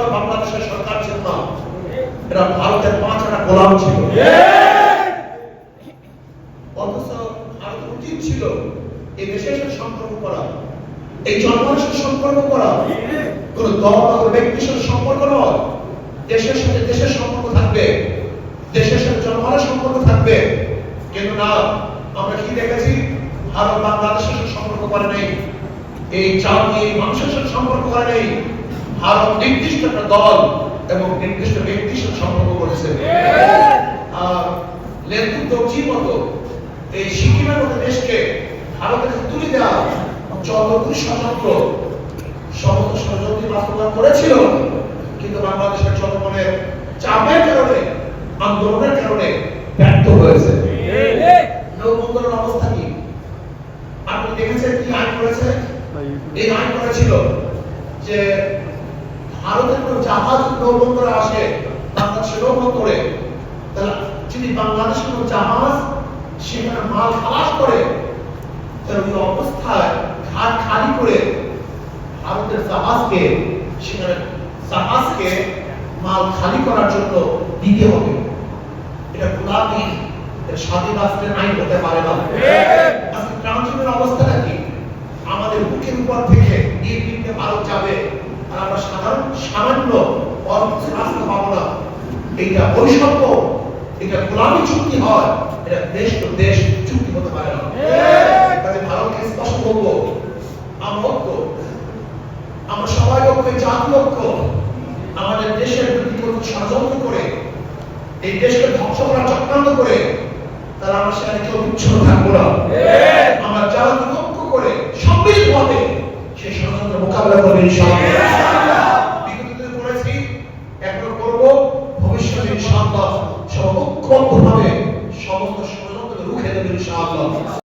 তো বাংলাদেশের সরকার ছিল না। এটা ভারতের পাঁচ আনা গোলাম ছিল। অথচ ভারত উচিত ছিল, এই দেশের সাথে সম্পর্ক করা। এই জনগণের সম্পর্ক করা। কোন দল বা ব্যক্তির সাথে সম্পর্ক নয়। দেশের সাথে দেশের সম্পর্ক থাকবে। দেশের সাথে জনগণের সম্পর্ক থাকবে। কিন্তু না আমরা কি দেখেছি? ভারত বাংলাদেশের সাথে সম্পর্ক করে নেই। এই জাতি, এই মানুষের সাথে সম্পর্ক করে নেই। ভারত নির্দিষ্ট একটা দল এবং নির্দিষ্ট ব্যক্তির সাথে সম্পর্ক করেছে। আর লেন্দু দর্জির মতো এই সিকিমের মতো দেশকে ভারতের তুলে দেওয়া যতগুলি ষড়যন্ত্র সমস্ত ষড়যন্ত্র বাস্তবায়ন করেছিল। কিন্তু বাংলাদেশের জনগণের চাপের কারণে, আন্দোলনের কারণে ব্যর্থ হয়েছে। নৌবন্দরের অবস্থা কি? আপনি দেখেছেন কি আইন করেছে? এই আইন করেছিল যে ভারতের কোন জাহাজ নৌবন্দরে আসে বাংলাদেশের নৌবন্দরে তাহলে যদি বাংলাদেশের কোন জাহাজ সেখানে মাল খালাস করে তাহলে ওই অবস্থায় ঘাট খালি করে ভারতের জাহাজকে সেখানে জাহাজকে মাল খালি করার জন্য দিতে হবে। এটা গোলাপি স্বাধীন রাষ্ট্রের আইন হতে পারে না। আজকে ট্রানজিটের অবস্থাটা কি? আমাদের বুকের উপর থেকে নির্বিঘ্নে ভারত যাবে। সাধারণ, সামান্য এটা বৈষম্য এটা গোলামী চুক্তি হয়, এটা দেশ তো দেশ চুক্তি হতে পারে না। ভারতকে স্পষ্ট আমরা সবাই আমাদের দেশের ষড়যন্ত্র করে, এই দেশকে ধ্বংস করার চক্রান্ত করে তারা আমরা সেখানে কেউ থাকব না। আমরা যারা ঐক্য করে সম্মিলিতভাবে সেই ষড়যন্ত্র করবে, ইনশাআল্লাহ।